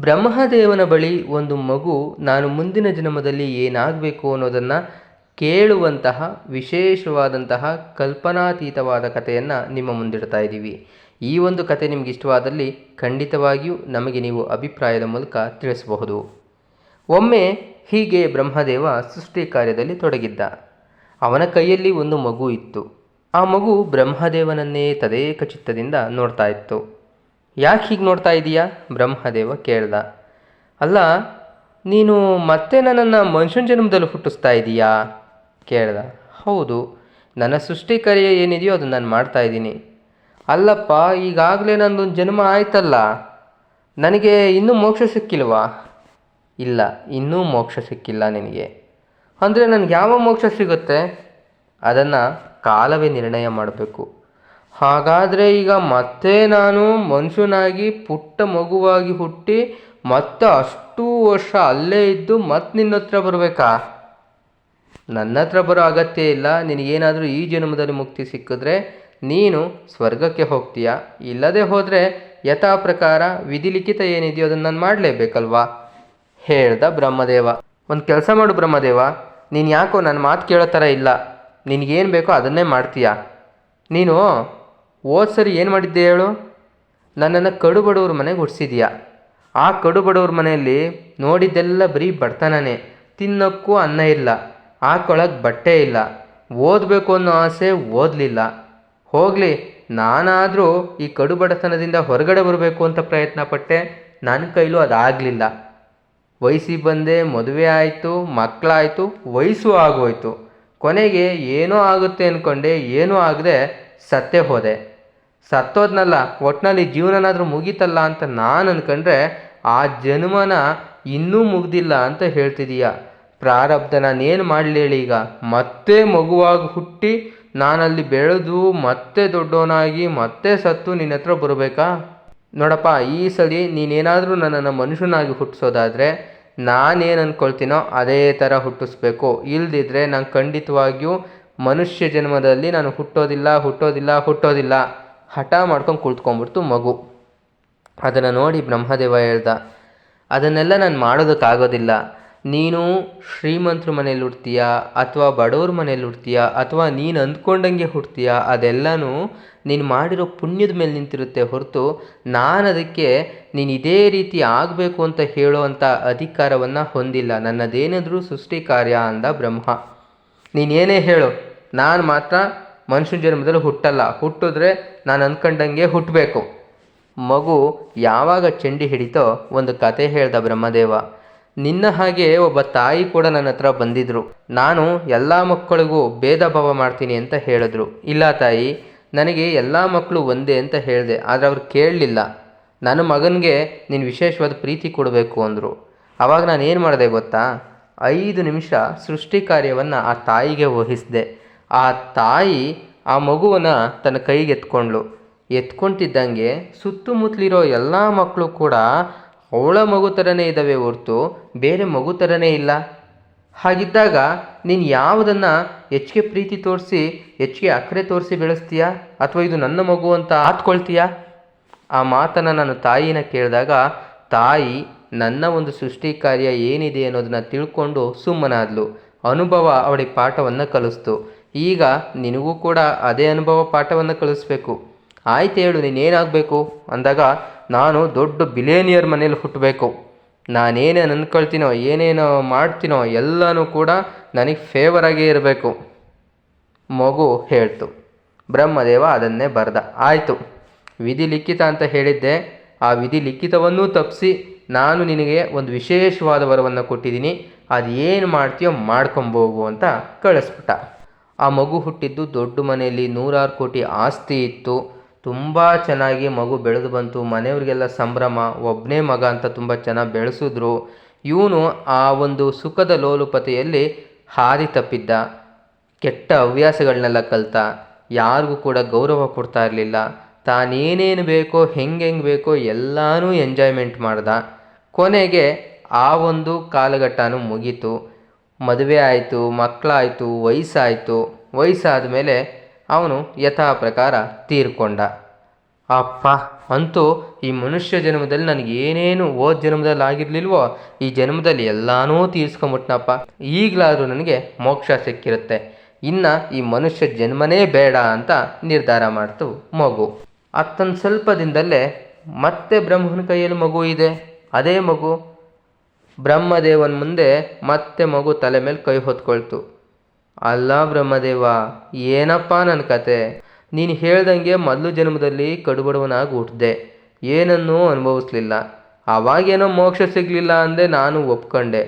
ಬ್ರಹ್ಮದೇವನ ಬಳಿ ಒಂದು ಮಗು ನಾನು ಮುಂದಿನ ಜನ್ಮದಲ್ಲಿ ಏನಾಗಬೇಕು ಅನ್ನೋದನ್ನು ಕೇಳುವಂತಹ ವಿಶೇಷವಾದಂತಹ ಕಲ್ಪನಾತೀತವಾದ ಕಥೆಯನ್ನು ನಿಮ್ಮ ಮುಂದಿಡ್ತಾ ಇದ್ದೀವಿ. ಈ ಒಂದು ಕತೆ ನಿಮಗೆ ಇಷ್ಟವಾದಲ್ಲಿ ಖಂಡಿತವಾಗಿಯೂ ನಮಗೆ ನೀವು ಅಭಿಪ್ರಾಯದ ಮೂಲಕ ತಿಳಿಸಬಹುದು. ಒಮ್ಮೆ ಹೀಗೆ ಬ್ರಹ್ಮದೇವ ಸೃಷ್ಟಿ ಕಾರ್ಯದಲ್ಲಿ ತೊಡಗಿದ್ದ. ಅವನ ಕೈಯಲ್ಲಿ ಒಂದು ಮಗು ಇತ್ತು. ಆ ಮಗು ಬ್ರಹ್ಮದೇವನನ್ನೇ ತದೇಕ ಚಿತ್ತದಿಂದ ನೋಡ್ತಾ ಇತ್ತು. ಯಾಕೆ ಹೀಗೆ ನೋಡ್ತಾ ಇದೀಯಾ? ಬ್ರಹ್ಮದೇವ ಕೇಳ್ದ. ಅಲ್ಲ, ನೀನು ಮತ್ತೆ ನನ್ನನ್ನು ಮನುಷ್ಯನ ಜನ್ಮದಲ್ಲಿ ಹುಟ್ಟಿಸ್ತಾ ಇದೀಯಾ? ಕೇಳ್ದ. ಹೌದು, ನನ್ನ ಸೃಷ್ಟಿಕರ್ಯ ಏನಿದೆಯೋ ಅದನ್ನು ನಾನು ಮಾಡ್ತಾ ಇದ್ದೀನಿ. ಅಲ್ಲಪ್ಪ, ಈಗಾಗಲೇ ನಂದೊಂದು ಜನ್ಮ ಆಯ್ತಲ್ಲ. ನನಗೆ ಇನ್ನೂ ಮೋಕ್ಷ ಸಿಕ್ಕಿಲ್ವಾ? ಇಲ್ಲ, ಇನ್ನೂ ಮೋಕ್ಷ ಸಿಕ್ಕಿಲ್ಲ ನಿನಗೆ. ಅಂದರೆ ನನಗೆ ಯಾವ ಮೋಕ್ಷ ಸಿಗುತ್ತೆ? ಅದನ್ನು ಕಾಲವೇ ನಿರ್ಣಯ ಮಾಡಬೇಕು. ಹಾಗಾದರೆ ಈಗ ಮತ್ತೆ ನಾನು ಮನುಷ್ಯನಾಗಿ ಪುಟ್ಟ ಮಗುವಾಗಿ ಹುಟ್ಟಿ ಮತ್ತೆ ಅಷ್ಟು ವರ್ಷ ಅಲ್ಲೇ ಇದ್ದು ಮತ್ತೆ ನಿನ್ನ ಹತ್ರ ಬರಬೇಕಾ? ನನ್ನ ಹತ್ರ ಬರೋ ಅಗತ್ಯ ಇಲ್ಲ. ನಿನಗೇನಾದರೂ ಈ ಜನ್ಮದಲ್ಲಿ ಮುಕ್ತಿ ಸಿಕ್ಕಿದ್ರೆ ನೀನು ಸ್ವರ್ಗಕ್ಕೆ ಹೋಗ್ತೀಯ? ಇಲ್ಲದೆ ಹೋದರೆ ಯಥಾ ಪ್ರಕಾರ ವಿಧಿಲಿಖಿತ ಏನಿದೆಯೋ ಅದನ್ನು ನಾನು ಮಾಡಲೇಬೇಕಲ್ವಾ? ಹೇಳ್ದ ಬ್ರಹ್ಮದೇವ. ಒಂದು ಕೆಲಸ ಮಾಡು ಬ್ರಹ್ಮದೇವ. ನೀನು ಯಾಕೋ ನನ್ನ ಮಾತು ಕೇಳೋ ಥರ ಇಲ್ಲ. ನಿನಗೇನು ಬೇಕೋ ಅದನ್ನೇ ಮಾಡ್ತೀಯ? ನೀನು ಹೋದ ಸರಿ ಏನು ಮಾಡಿದ್ದೆ ಹೇಳು? ನನ್ನನ್ನು ಕಡು ಬಡವ್ರ ಮನೆಗೆ ಹುಡ್ಸಿದೀಯ ಆ ಕಡು ಬಡವ್ರ ಮನೆಯಲ್ಲಿ ನೋಡಿದ್ದೆಲ್ಲ ಬರೀ ಬಡತನನೇ. ತಿನ್ನೋಕ್ಕೂ ಅನ್ನ ಇಲ್ಲ ಹಾಕೊಳಕ್ಕೆ ಬಟ್ಟೆ ಇಲ್ಲ, ಓದಬೇಕು ಅನ್ನೋ ಆಸೆ ಓದಲಿಲ್ಲ. ಹೋಗಲಿ, ನಾನಾದರೂ ಈ ಕಡು ಬಡತನದಿಂದ ಹೊರಗಡೆ ಬರಬೇಕು ಅಂತ ಪ್ರಯತ್ನ ಪಟ್ಟೆ ನನ್ನ ಕೈಲೂ ಅದಾಗಲಿಲ್ಲ. ವಯಸ್ಸಿಗೆ ಬಂದೆ ಮದುವೆ ಆಯಿತು ಮಕ್ಕಳಾಯಿತು ವಯಸ್ಸು ಆಗೋಯ್ತು. ಕೊನೆಗೆ ಏನೋ ಆಗುತ್ತೆ ಅಂದ್ಕೊಂಡೆ ಏನೂ ಆಗದೆ ಸತ್ತೇ ಹೋದೆ. ಸತ್ತೋದ್ನಲ್ಲ ಒಟ್ಟಿನಲ್ಲಿ ಜೀವನನಾದರೂ ಮುಗೀತಲ್ಲ ಅಂತ ನಾನು ಅಂದ್ಕೊಂಡ್ರೆ ಆ ಜನ್ಮನ ಇನ್ನೂ ಮುಗ್ದಿಲ್ಲ ಅಂತ ಹೇಳ್ತಿದೀಯ? ಪ್ರಾರಬ್ಧ ನಾನೇನು ಮಾಡಲಿ ಈಗ? ಮತ್ತೆ ಮಗುವಾಗಿ ಹುಟ್ಟಿ ನಾನಲ್ಲಿ ಬೆಳೆದು ಮತ್ತೆ ದೊಡ್ಡವನಾಗಿ ಮತ್ತೆ ಸತ್ತು ನಿನ್ನ ಹತ್ರ ಬರಬೇಕಾ? ನೋಡಪ್ಪ, ಈ ಸಲ ನೀನೇನಾದರೂ ನನ್ನನ್ನು ಮನುಷ್ಯನಾಗಿ ಹುಟ್ಟಿಸೋದಾದರೆ ನಾನೇನು ಅಂದ್ಕೊಳ್ತೀನೋ ಅದೇ ಥರ ಹುಟ್ಟಿಸ್ಬೇಕು. ಇಲ್ದಿದ್ರೆ ನಾನು ಖಂಡಿತವಾಗಿಯೂ ಮನುಷ್ಯ ಜನ್ಮದಲ್ಲಿ ನಾನು ಹುಟ್ಟೋದಿಲ್ಲ ಹುಟ್ಟೋದಿಲ್ಲ ಹುಟ್ಟೋದಿಲ್ಲ. ಹಠ ಮಾಡ್ಕೊಂಡು ಕುಳಿತ್ಕೊಂಡ್ಬಿಡ್ತು ಮಗು. ಅದನ್ನು ನೋಡಿ ಬ್ರಹ್ಮದೇವ ಹೇಳ್ದ, ಅದನ್ನೆಲ್ಲ ನಾನು ಮಾಡೋದಕ್ಕಾಗೋದಿಲ್ಲ. ನೀನು ಶ್ರೀಮಂತರ ಮನೇಲಿ ಹುಡ್ತೀಯ, ಅಥವಾ ಬಡವ್ರ ಮನೇಲಿ ಹುಡ್ತೀಯ, ಅಥವಾ ನೀನು ಅಂದ್ಕೊಂಡಂಗೆ ಹುಡ್ತೀಯ, ಅದೆಲ್ಲನೂ ನೀನು ಮಾಡಿರೋ ಪುಣ್ಯದ ಮೇಲೆ ನಿಂತಿರುತ್ತೆ ಹೊರತು ನಾನು ಅದಕ್ಕೆ ನೀನು ಇದೇ ರೀತಿ ಆಗಬೇಕು ಅಂತ ಹೇಳೋವಂಥ ಅಧಿಕಾರವನ್ನು ಹೊಂದಿಲ್ಲ. ನನ್ನದೇನಾದರೂ ಸೃಷ್ಟಿ ಕಾರ್ಯ ಅಂದ ಬ್ರಹ್ಮ. ನೀನೇನೇ ಹೇಳು ನಾನು ಮಾತ್ರ ಮನುಷ್ಯನ ಜನ್ಮದಲ್ಲಿ ಹುಟ್ಟಲ್ಲ. ಹುಟ್ಟಿದ್ರೆ ನಾನು ಅಂದ್ಕೊಂಡಂಗೆ ಹುಟ್ಟಬೇಕು ಮಗು ಯಾವಾಗ ಚಂಡಿ ಹಿಡಿತೋ ಒಂದು ಕತೆ ಹೇಳ್ದ ಬ್ರಹ್ಮದೇವ. ನಿನ್ನ ಹಾಗೆ ಒಬ್ಬ ತಾಯಿ ಕೂಡ ನನ್ನ ಹತ್ರ ಬಂದಿದ್ರು. ನಾನು ಎಲ್ಲ ಮಕ್ಕಳಿಗೂ ಭೇದ ಭಾವ ಮಾಡ್ತೀನಿ ಅಂತ ಹೇಳಿದ್ರು. ಇಲ್ಲ ತಾಯಿ, ನನಗೆ ಎಲ್ಲ ಮಕ್ಕಳು ಒಂದೇ ಅಂತ ಹೇಳಿದೆ, ಆದರೆ ಅವ್ರು ಕೇಳಲಿಲ್ಲ. ನನ್ನ ಮಗನಿಗೆ ನೀನು ವಿಶೇಷವಾದ ಪ್ರೀತಿ ಕೊಡಬೇಕು ಅಂದರು. ಆವಾಗ ನಾನು ಏನು ಮಾಡಿದೆ ಗೊತ್ತಾ? ಐದು ನಿಮಿಷ ಸೃಷ್ಟಿ ಕಾರ್ಯವನ್ನು ಆ ತಾಯಿಗೆ ವಹಿಸಿದೆ. ಆ ತಾಯಿ ಆ ಮಗುವನ್ನು ತನ್ನ ಕೈಗೆ ಎತ್ಕೊಂಡ್ಳು. ಎತ್ಕೊಂತಿದ್ದಂಗೆ ಸುತ್ತಮುತ್ತಲಿರೋ ಎಲ್ಲ ಮಕ್ಕಳು ಕೂಡ ಅವಳ ಮಗು ಥರನೇ ಇದ್ದಾವೆ ಹೊರತು ಬೇರೆ ಮಗು ಥರನೇ ಇಲ್ಲ. ಹಾಗಿದ್ದಾಗ ನೀನು ಯಾವುದನ್ನು ಹೆಚ್ಚಿಗೆ ಪ್ರೀತಿ ತೋರಿಸಿ ಹೆಚ್ಚಿಗೆ ಅಕ್ಕರೆ ತೋರಿಸಿ ಬೆಳೆಸ್ತೀಯಾ? ಅಥವಾ ಇದು ನನ್ನ ಮಗು ಅಂತ ಆತ್ಕೊಳ್ತೀಯಾ? ಆ ಮಾತನ್ನು ನಾನು ತಾಯಿನ ಕೇಳಿದಾಗ, ತಾಯಿ, ನನ್ನ ಒಂದು ಸೃಷ್ಟಿ ಕಾರ್ಯ ಏನಿದೆ ಅನ್ನೋದನ್ನ ತಿಳ್ಕೊಂಡು ಸುಮ್ಮನಾದ್ಲು. ಅನುಭವ ಅವಳಿಗೆ ಪಾಠವನ್ನು ಕಲಿಸ್ತು. ಈಗ ನಿನಗೂ ಕೂಡ ಅದೇ ಅನುಭವ ಪಾಠವನ್ನು ಕಲಿಸ್ಬೇಕು. ಆಯ್ತು ಹೇಳು, ನೀನೇನಾಗಬೇಕು? ಅಂದಾಗ, ನಾನು ದೊಡ್ಡ ಬಿಲೇನಿಯರ್ ಮನೇಲಿ ಹುಟ್ಟಬೇಕು. ನಾನೇನೇನು ಅಂದ್ಕೊಳ್ತೀನೋ ಏನೇನು ಮಾಡ್ತೀನೋ ಎಲ್ಲನೂ ಕೂಡ ನನಗೆ ಫೇವರಾಗೇ ಇರಬೇಕು. ಮಗು ಹೇಳ್ತು, ಬ್ರಹ್ಮದೇವ ಅದನ್ನೇ ಬರೆದ. ಆಯಿತು, ವಿಧಿ ಲಿಖಿತ ಅಂತ ಹೇಳಿದ್ದೆ. ಆ ವಿಧಿ ಲಿಖಿತವನ್ನೂ ತಪ್ಪಿಸಿ ನಾನು ನಿನಗೆ ಒಂದು ವಿಶೇಷವಾದ ವರವನ್ನು ಕೊಟ್ಟಿದ್ದೀನಿ. ಅದು ಏನು ಮಾಡ್ತೀಯೋ ಮಾಡ್ಕೊಂಬೋಗು ಅಂತ ಕಳಿಸ್ಬಿಟ್ಟ. ಆ ಮಗು ಹುಟ್ಟಿದ್ದು ದೊಡ್ಡ ಮನೆಯಲ್ಲಿ ನೂರಾರು ಕೋಟಿ ಆಸ್ತಿ ಇತ್ತು. ತುಂಬ ಚೆನ್ನಾಗಿ ಮಗು ಬೆಳೆದು ಬಂತು. ಮನೆಯವ್ರಿಗೆಲ್ಲ ಸಂಭ್ರಮ ಒಬ್ಬನೇ ಮಗ ಅಂತ ತುಂಬ ಚೆನ್ನಾಗಿ ಬೆಳೆಸಿದ್ರು. ಇವನು ಆ ಒಂದು ಸುಖದ ಲೋಲುಪತೆಯಲ್ಲಿ ಹಾದಿ ತಪ್ಪಿದ್ದ. ಕೆಟ್ಟ ಹವ್ಯಾಸಗಳನ್ನೆಲ್ಲ ಕಲಿತ. ಯಾರಿಗೂ ಕೂಡ ಗೌರವ ಕೊಡ್ತಾ ಇರಲಿಲ್ಲ. ತಾನೇನೇನು ಬೇಕೋ, ಹೆಂಗೆ ಹೆಂಗೆ ಬೇಕೋ ಎಲ್ಲನೂ ಎಂಜಾಯ್ಮೆಂಟ್ ಮಾಡ್ದ. ಕೊನೆಗೆ ಆ ಒಂದು ಕಾಲಘಟ್ಟನೂ ಮುಗೀತು. ಮದುವೆ ಆಯಿತು, ಮಕ್ಕಳಾಯಿತು, ವಯಸ್ಸಾಯಿತು. ವಯಸ್ಸಾದ ಮೇಲೆ ಅವನು ಯಥಾ ಪ್ರಕಾರ ತೀರ್ಕೊಂಡ. ಅಪ್ಪ, ಅಂತೂ ಈ ಮನುಷ್ಯ ಜನ್ಮದಲ್ಲಿ ನನಗೆ ಏನೇನು ಓದ್ ಜನ್ಮದಲ್ಲಿ ಆಗಿರಲಿಲ್ವೋ, ಈ ಜನ್ಮದಲ್ಲಿ ಎಲ್ಲಾನೂ ತೀರ್ಸ್ಕೊಂಬಿಟ್ನಪ್ಪ. ಈಗಲಾದರೂ ನನಗೆ ಮೋಕ್ಷ ಸಿಕ್ಕಿರುತ್ತೆ. ಇನ್ನು ಈ ಮನುಷ್ಯ ಜನ್ಮನೇ ಬೇಡ ಅಂತ ನಿರ್ಧಾರ ಮಾಡ್ತು ಮಗು. ಅತ್ತೊಂದು ಸ್ವಲ್ಪ ದಿನದಲ್ಲೇ ಮತ್ತೆ ಬ್ರಹ್ಮನ ಕೈಯಲ್ಲಿ ಮಗು ಇದೆ. ಅದೇ ಮಗು ಬ್ರಹ್ಮದೇವನ ಮುಂದೆ ಮತ್ತೆ ಮಗು ತಲೆ ಮೇಲೆ ಕೈ ಹೊತ್ಕೊಳ್ತು. ಅಲ್ಲ ಬ್ರಹ್ಮದೇವ, ಏನಪ್ಪ ನನ್ನ ಕತೆ? ನೀನು ಹೇಳ್ದಂಗೆ ಮೊದಲು ಜನ್ಮದಲ್ಲಿ ಕಡುಬಡವನಾಗಿ ಹುಟ್ಟಿದೆ ಏನನ್ನೂ ಅನುಭವಿಸ್ಲಿಲ್ಲ. ಅವಾಗೇನೋ ಮೋಕ್ಷ ಸಿಗಲಿಲ್ಲ ಅಂದೆ ನಾನು ಒಪ್ಕೊಂಡೆ.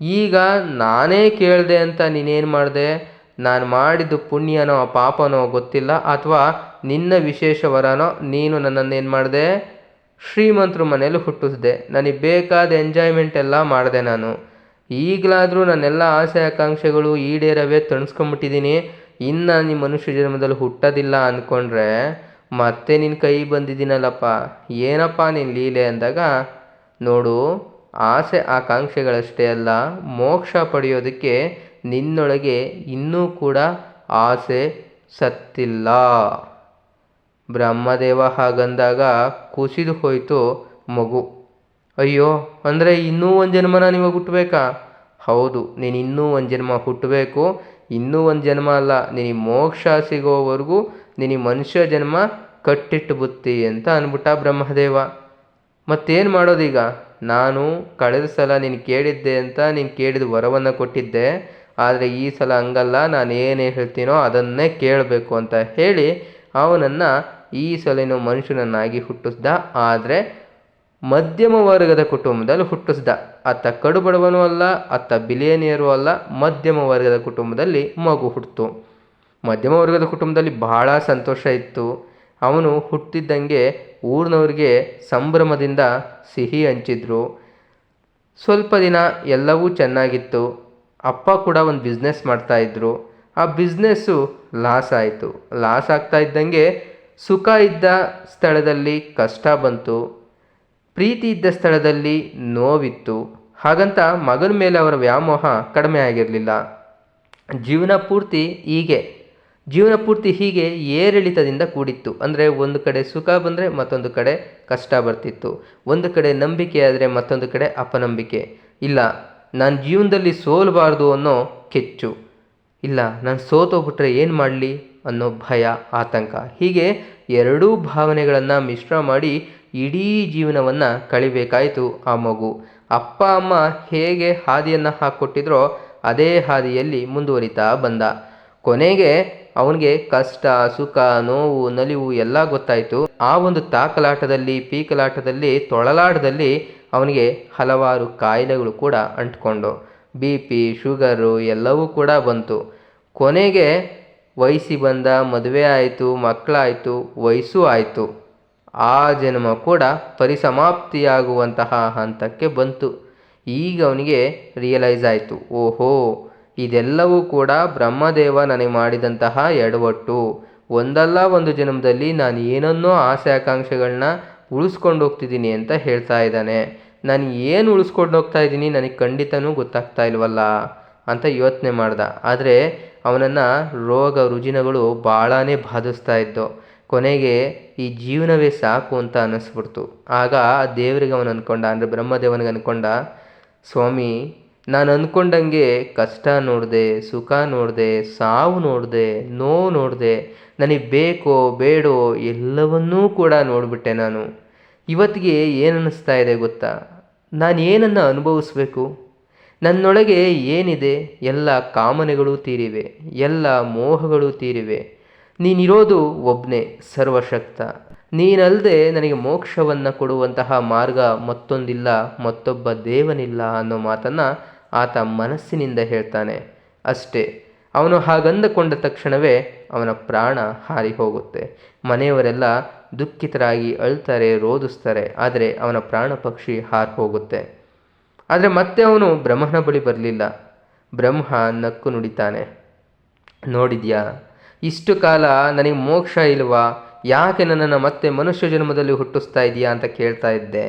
ಈಗ ನಾನೇ ಕೇಳಿದೆ ಅಂತ ನೀನೇನು ಮಾಡಿದೆ? ನಾನು ಮಾಡಿದ್ದು ಪುಣ್ಯನೋ ಪಾಪನೋ ಗೊತ್ತಿಲ್ಲ, ಅಥವಾ ನಿನ್ನ ವಿಶೇಷ ವರನೋ ನೀನು ನನ್ನನ್ನೇನು ಮಾಡಿದೆ? ಶ್ರೀಮಂತರ ಮನೇಲಿ ಹುಟ್ಟಿಸ್ದೆ, ನನಗೆ ಬೇಕಾದ ಎಂಜಾಯ್ಮೆಂಟ್ ಎಲ್ಲ ಮಾಡಿದೆ ನಾನು. ಈಗಲಾದರೂ ನನ್ನೆಲ್ಲ ಆಸೆ ಆಕಾಂಕ್ಷೆಗಳು ಈಡೇರವೇ ತಣಿಸ್ಕೊಂಬಿಟ್ಟಿದ್ದೀನಿ ಇನ್ನು ನಿಮ್ಮ ಮನುಷ್ಯ ಜನ್ಮದಲ್ಲಿ ಹುಟ್ಟೋದಿಲ್ಲ ಅಂದ್ಕೊಂಡ್ರೆ ಮತ್ತೆ ನಿನ್ನ ಕೈ ಬಂದಿದ್ದೀನಲ್ಲಪ್ಪ. ಏನಪ್ಪ ನಿನ್ನ ಲೀಲೆ ಅಂದಾಗ, ನೋಡು, ಆಸೆ ಆಕಾಂಕ್ಷೆಗಳಷ್ಟೇ ಅಲ್ಲ, ಮೋಕ್ಷ ಪಡೆಯೋದಕ್ಕೆ ನಿನ್ನೊಳಗೆ ಇನ್ನೂ ಕೂಡ ಆಸೆ ಸತ್ತಿಲ್ಲ. ಬ್ರಹ್ಮದೇವ ಹಾಗಂದಾಗ ಕುಸಿದು ಹೋಯಿತು ಮಗು. ಅಯ್ಯೋ, ಅಂದರೆ ಇನ್ನೂ ಒಂದು ಜನ್ಮನ ನಿಮಗೆ ಹುಟ್ಟಬೇಕಾ? ಹೌದು, ನೀನು ಇನ್ನೂ ಒಂದು ಜನ್ಮ ಹುಟ್ಟಬೇಕು. ಇನ್ನೂ ಒಂದು ಜನ್ಮ ಅಲ್ಲ ನಿನಗೆ ಮೋಕ್ಷ ಸಿಗೋವರೆಗೂ ನಿನಗೆ ಮನುಷ್ಯ ಜನ್ಮ ಕಟ್ಟಿಟ್ಟು ಬುತ್ತಿ ಅಂತ ಅಂದ್ಬಿಟ್ಟ ಬ್ರಹ್ಮದೇವ. ಮತ್ತೇನು ಮಾಡೋದೀಗ? ನಾನು ಕಳೆದ ಸಲ ನೀನು ಕೇಳಿದ್ದೆ ಅಂತ ನೀನು ಕೇಳಿದ ವರವನ್ನು ಕೊಟ್ಟಿದ್ದೆ. ಆದರೆ ಈ ಸಲ ಹಂಗಲ್ಲ ನಾನು ಏನೇ ಹೇಳ್ತೀನೋ ಅದನ್ನೇ ಕೇಳಬೇಕು ಅಂತ ಹೇಳಿ ಅವನನ್ನು ಈ ಸಲಿನ ಮನುಷ್ಯನನ್ನಾಗಿ ಹುಟ್ಟಿಸ್ದ, ಆದರೆ ಮಧ್ಯಮ ವರ್ಗದ ಕುಟುಂಬದಲ್ಲಿ ಹುಟ್ಟಿಸ್ದ. ಅತ್ತ ಕಡು ಬಡವನೂ ಅಲ್ಲ, ಅತ್ತ ಬಿಲಿಯನಿಯರು ಅಲ್ಲ, ಮಧ್ಯಮ ವರ್ಗದ ಕುಟುಂಬದಲ್ಲಿ ಮಗು ಹುಟ್ಟಿತು ಮಧ್ಯಮ ವರ್ಗದ ಕುಟುಂಬದಲ್ಲಿ ಬಹಳ ಸಂತೋಷ ಇತ್ತು. ಅವನು ಹುಟ್ಟಿದ್ದಂಗೆ ಊರಿನವ್ರಿಗೆ ಸಂಭ್ರಮದಿಂದ ಸಿಹಿ ಹಂಚಿದ್ರು. ಸ್ವಲ್ಪ ದಿನ ಎಲ್ಲವೂ ಚೆನ್ನಾಗಿತ್ತು. ಅಪ್ಪ ಕೂಡ ಒಂದು ಬಿಸ್ನೆಸ್ ಮಾಡ್ತಾಯಿದ್ರು ಆ ಬಿಸ್ನೆಸ್ಸು ಲಾಸ್ ಆಯಿತು. ಲಾಸ್ ಆಗ್ತಾ ಇದ್ದಂಗೆ ಸುಖ ಇದ್ದ ಸ್ಥಳದಲ್ಲಿ ಕಷ್ಟ ಬಂತು. ಪ್ರೀತಿ ಇದ್ದ ಸ್ಥಳದಲ್ಲಿ ನೋವಿತ್ತು. ಹಾಗಂತ ಮಗನ ಮೇಲೆ ಅವರ ವ್ಯಾಮೋಹ ಕಡಿಮೆ ಆಗಿರಲಿಲ್ಲ. ಜೀವನ ಪೂರ್ತಿ ಹೀಗೆ. ಜೀವನ ಪೂರ್ತಿ ಹೀಗೆ ಏರಿಳಿತದಿಂದ ಕೂಡಿತ್ತು. ಅಂದರೆ ಒಂದು ಕಡೆ ಸುಖ ಬಂದರೆ ಮತ್ತೊಂದು ಕಡೆ ಕಷ್ಟ ಬರ್ತಿತ್ತು. ಒಂದು ಕಡೆ ನಂಬಿಕೆ ಆದರೆ ಮತ್ತೊಂದು ಕಡೆ ಅಪನಂಬಿಕೆ. ಇಲ್ಲ, ನಾನು ಜೀವನದಲ್ಲಿ ಸೋಲಬಾರ್ದು ಅನ್ನೋ ಕೆಚ್ಚು. ಇಲ್ಲ, ನಾನು ಸೋತೋಗ್ಬಿಟ್ರೆ ಏನು ಮಾಡಲಿ? ಅನ್ನೋ ಭಯ, ಆತಂಕ. ಹೀಗೆ ಎರಡೂ ಭಾವನೆಗಳನ್ನು ಮಿಶ್ರ ಮಾಡಿ ಇಡೀ ಜೀವನವನ್ನು ಕಳಿಬೇಕಾಯಿತು ಆ ಮಗು. ಅಪ್ಪ, ಅಮ್ಮ ಹೇಗೆ ಹಾದಿಯನ್ನು ಹಾಕ್ಕೊಟ್ಟಿದ್ರೋ ಅದೇ ಹಾದಿಯಲ್ಲಿ ಮುಂದುವರಿತಾ ಬಂದ. ಕೊನೆಗೆ ಅವನಿಗೆ ಕಷ್ಟ, ಸುಖ, ನೋವು, ನಲಿವು ಎಲ್ಲ ಗೊತ್ತಾಯಿತು. ಆ ಒಂದು ತಾಕಲಾಟದಲ್ಲಿ, ಪೀಕಲಾಟದಲ್ಲಿ, ತೊಳಲಾಟದಲ್ಲಿ ಅವನಿಗೆ ಹಲವಾರು ಕಾಯಿಲೆಗಳು ಕೂಡ ಅಂಟ್ಕೊಂಡು. ಬಿ ಪಿ, ಶುಗರು ಎಲ್ಲವೂ ಕೂಡ ಬಂತು. ಕೊನೆಗೆ ವಯಸ್ಸಿ ಬಂದ, ಮದುವೆ ಆಯಿತು, ಮಕ್ಕಳಾಯಿತು, ವಯಸ್ಸು ಆಯಿತು. ಆ ಜನ್ಮ ಕೂಡ ಪರಿಸಮಾಪ್ತಿಯಾಗುವಂತಹ ಹಂತಕ್ಕೆ ಬಂತು. ಈಗ ಅವನಿಗೆ ರಿಯಲೈಸ್ ಆಯಿತು. ಓಹೋ, ಇದೆಲ್ಲವೂ ಕೂಡ ಬ್ರಹ್ಮದೇವ ನನಗೆ ಮಾಡಿದಂತಹ ಎಡವಟ್ಟು. ಒಂದಲ್ಲ ಒಂದು ಜನ್ಮದಲ್ಲಿ ನಾನು ಏನನ್ನೋ ಆಸೆ ಆಕಾಂಕ್ಷೆಗಳನ್ನ ಉಳಿಸ್ಕೊಂಡು ಹೋಗ್ತಿದ್ದೀನಿ ಅಂತ ಹೇಳ್ತಾ ಇದ್ದಾನೆ. ನಾನು ಏನು ಉಳಿಸ್ಕೊಂಡು ಹೋಗ್ತಾ ಇದ್ದೀನಿ ನನಗೆ ಖಂಡಿತನೂ ಗೊತ್ತಾಗ್ತಾ ಇಲ್ವಲ್ಲ? ಅಂತ ಯೋಚನೆ ಮಾಡ್ದ. ಆದರೆ ಅವನನ್ನು ರೋಗ ರುಜಿನಗಳು ಭಾಳನೇ ಬಾಧಿಸ್ತಾ ಇದ್ದು. ಕೊನೆಗೆ ಈ ಜೀವನವೇ ಸಾಕು ಅಂತ ಅನ್ನಿಸ್ಬಿಡ್ತು. ಆಗ ದೇವರಿಗೆ ಅವನು ಅಂದ್ಕೊಂಡ ಅಂದರೆ ಬ್ರಹ್ಮದೇವನಿಗೆ ಅಂದ್ಕೊಂಡ ಸ್ವಾಮಿ, ನಾನು ಅಂದ್ಕೊಂಡಂಗೆ ಕಷ್ಟ ನೋಡಿದೆ, ಸುಖ ನೋಡಿದೆ, ಸಾವು ನೋಡಿದೆ, ನೋವು ನೋಡಿದೆ, ನನಗೆ ಬೇಕೋ, ಬೇಡೋ ಎಲ್ಲವನ್ನೂ ಕೂಡ ನೋಡಿಬಿಟ್ಟೆ ನಾನು. ಇವತ್ತಿಗೆ ಏನು ಅನ್ನಿಸ್ತಾ ಇದೆ ಗೊತ್ತಾ? ನಾನು ಏನನ್ನು ಅನುಭವಿಸ್ಬೇಕು? ನನ್ನೊಳಗೆ ಏನಿದೆ ಎಲ್ಲ ಕಾಮನೆಗಳು ತೀರಿವೆ, ಎಲ್ಲ ಮೋಹಗಳು ತೀರಿವೆ. ನೀನಿರೋದು ಒಬ್ಬನೇ ಸರ್ವಶಕ್ತ. ನೀನಲ್ಲದೆ ನನಗೆ ಮೋಕ್ಷವನ್ನು ಕೊಡುವಂತಹ ಮಾರ್ಗ ಮತ್ತೊಂದಿಲ್ಲ, ಮತ್ತೊಬ್ಬ ದೇವನಿಲ್ಲ ಅನ್ನೋ ಮಾತನ್ನು ಆತ ಮನಸ್ಸಿನಿಂದ ಹೇಳ್ತಾನೆ. ಅಷ್ಟೇ, ಅವನು ಹಾಗಂದುಕೊಂಡ ತಕ್ಷಣವೇ ಅವನ ಪ್ರಾಣ ಹಾರಿ ಹೋಗುತ್ತೆ. ಮನೆಯವರೆಲ್ಲ ದುಃಖಿತರಾಗಿ ಅಳ್ತಾರೆ ರೋಧಿಸ್ತಾರೆ ಆದರೆ ಅವನ ಪ್ರಾಣ ಪಕ್ಷಿ ಹಾರಿ ಹೋಗುತ್ತೆ. ಆದರೆ ಮತ್ತೆ ಅವನು ಬ್ರಹ್ಮನ ಬಳಿ ಬರಲಿಲ್ಲ. ಬ್ರಹ್ಮ ನಕ್ಕು ನುಡಿತಾನೆ, ನೋಡಿದ್ಯಾ, ಇಷ್ಟು ಕಾಲ ನನಗೆ ಮೋಕ್ಷ ಇಲ್ವಾ? ಯಾಕೆ ನನ್ನನ್ನು ಮತ್ತೆ ಮನುಷ್ಯ ಜನ್ಮದಲ್ಲಿ ಹುಟ್ಟಿಸ್ತಾ ಇದೆಯಾ? ಅಂತ ಕೇಳ್ತಾ ಇದ್ದೆ.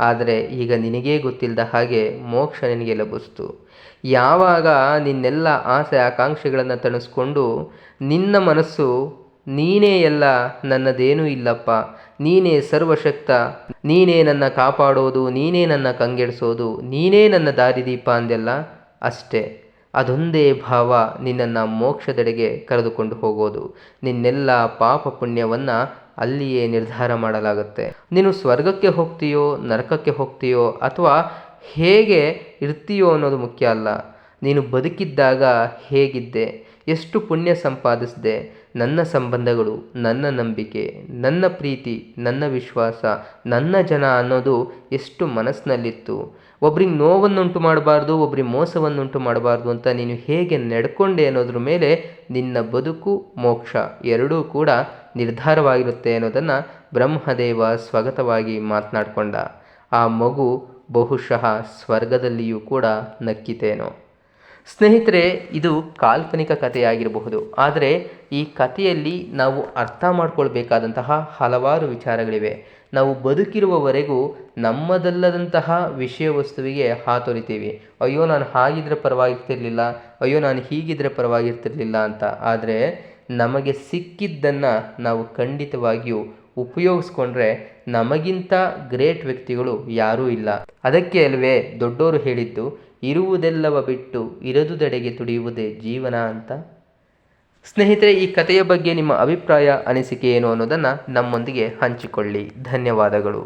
ಆದರೆ ಈಗ ನಿನಗೇ ಗೊತ್ತಿಲ್ಲದ ಹಾಗೆ ಮೋಕ್ಷ ನಿನಗೆ ಲಭಿಸ್ತು. ಯಾವಾಗ ನಿನ್ನೆಲ್ಲ ಆಸೆ ಆಕಾಂಕ್ಷೆಗಳನ್ನು ತಣಿಸ್ಕೊಂಡು ನಿನ್ನ ಮನಸ್ಸು ನೀನೇ ಎಲ್ಲ ನನ್ನದೇನೂ ಇಲ್ಲಪ್ಪ ನೀನೇ ಸರ್ವಶಕ್ತ, ನೀನೇ ನನ್ನ ಕಾಪಾಡೋದು, ನೀನೇ ನನ್ನ ಕಂಗೆಡಿಸೋದು, ನೀನೇ ನನ್ನ ದಾರಿದೀಪ ಅಂದೆಲ್ಲ ಅಷ್ಟೇ. ಅದೊಂದೇ ಭಾವ ನಿನ್ನನ್ನು ಮೋಕ್ಷದೆಡೆಗೆ ಕರೆದುಕೊಂಡು ಹೋಗೋದು. ನಿನ್ನೆಲ್ಲ ಪಾಪ ಪುಣ್ಯವನ್ನು ಅಲ್ಲಿಯೇ ನಿರ್ಧಾರ ಮಾಡಲಾಗುತ್ತೆ. ನೀನು ಸ್ವರ್ಗಕ್ಕೆ ಹೋಗ್ತೀಯೋ, ನರಕಕ್ಕೆ ಹೋಗ್ತೀಯೋ, ಅಥವಾ ಹೇಗೆ ಇರ್ತೀಯೋ ಅನ್ನೋದು ಮುಖ್ಯ ಅಲ್ಲ. ನೀನು ಬದುಕಿದ್ದಾಗ ಹೇಗಿದ್ದೆ? ಎಷ್ಟು ಪುಣ್ಯ ಸಂಪಾದಿಸಿದೆ? ನನ್ನ ಸಂಬಂಧಗಳು, ನನ್ನ ನಂಬಿಕೆ, ನನ್ನ ಪ್ರೀತಿ, ನನ್ನ ವಿಶ್ವಾಸ, ನನ್ನ ಜನ ಅನ್ನೋದು ಎಷ್ಟು ಮನಸ್ಸಿನಲ್ಲಿತ್ತು. ಒಬ್ರಿಗೆ ನೋವನ್ನುಂಟು ಮಾಡಬಾರ್ದು, ಒಬ್ರಿಗೆ ಮೋಸವನ್ನುಂಟು ಮಾಡಬಾರ್ದು ಅಂತ ನೀನು ಹೇಗೆ ನಡ್ಕೊಂಡೆ ಅನ್ನೋದ್ರ ಮೇಲೆ ನಿನ್ನ ಬದುಕು, ಮೋಕ್ಷ ಎರಡೂ ಕೂಡ ನಿರ್ಧಾರವಾಗಿರುತ್ತೆ ಅನ್ನೋದನ್ನು ಬ್ರಹ್ಮದೇವ ಸ್ವಾಗತವಾಗಿ ಮಾತನಾಡಿಕೊಂಡ. ಆ ಮಗು ಬಹುಶಃ ಸ್ವರ್ಗದಲ್ಲಿಯೂ ಕೂಡ ನಕ್ಕಿತೇನೋ. ಸ್ನೇಹಿತರೆ, ಇದು ಕಾಲ್ಪನಿಕ ಕಥೆಯಾಗಿರಬಹುದು. ಆದರೆ, ಈ ಕಥೆಯಲ್ಲಿ ನಾವು ಅರ್ಥ ಮಾಡ್ಕೊಳ್ಬೇಕಾದಂತಹ ಹಲವಾರು ವಿಚಾರಗಳಿವೆ. ನಾವು ಬದುಕಿರುವವರೆಗೂ ನಮ್ಮದಲ್ಲದಂತಹ ವಿಷಯ ವಸ್ತುವಿಗೆ ಹಾತೊರಿತೀವಿ. ಅಯ್ಯೋ, ನಾನು ಹಾಗಿದ್ರೆ ಪರವಾಗಿರ್ತಿರ್ಲಿಲ್ಲ, ಅಯ್ಯೋ, ನಾನು ಹೀಗಿದ್ರೆ ಪರವಾಗಿರ್ತಿರ್ಲಿಲ್ಲ ಅಂತ. ಆದರೆ, ನಮಗೆ ಸಿಕ್ಕಿದ್ದನ್ನು ನಾವು ಖಂಡಿತವಾಗಿಯೂ ಉಪಯೋಗಿಸ್ಕೊಂಡ್ರೆ ನಮಗಿಂತ ಗ್ರೇಟ್ ವ್ಯಕ್ತಿಗಳು ಯಾರೂ ಇಲ್ಲ. ಅದಕ್ಕೆ ಅಲ್ವೇ ದೊಡ್ಡವರು ಹೇಳಿದ್ದು ಇರುವುದೆಲ್ಲವ ಬಿಟ್ಟು ಇರದುದೆಡೆಗೆ ತುಡಿಯುವುದೇ ಜೀವನ ಅಂತ? ಸ್ನೇಹಿತರೆ, ಈ ಕಥೆಯ ಬಗ್ಗೆ ನಿಮ್ಮ ಅಭಿಪ್ರಾಯ ಅನಿಸಿಕೆ ಏನು ಅನ್ನೋದನ್ನು ನಮ್ಮೊಂದಿಗೆ ಹಂಚಿಕೊಳ್ಳಿ. ಧನ್ಯವಾದಗಳು.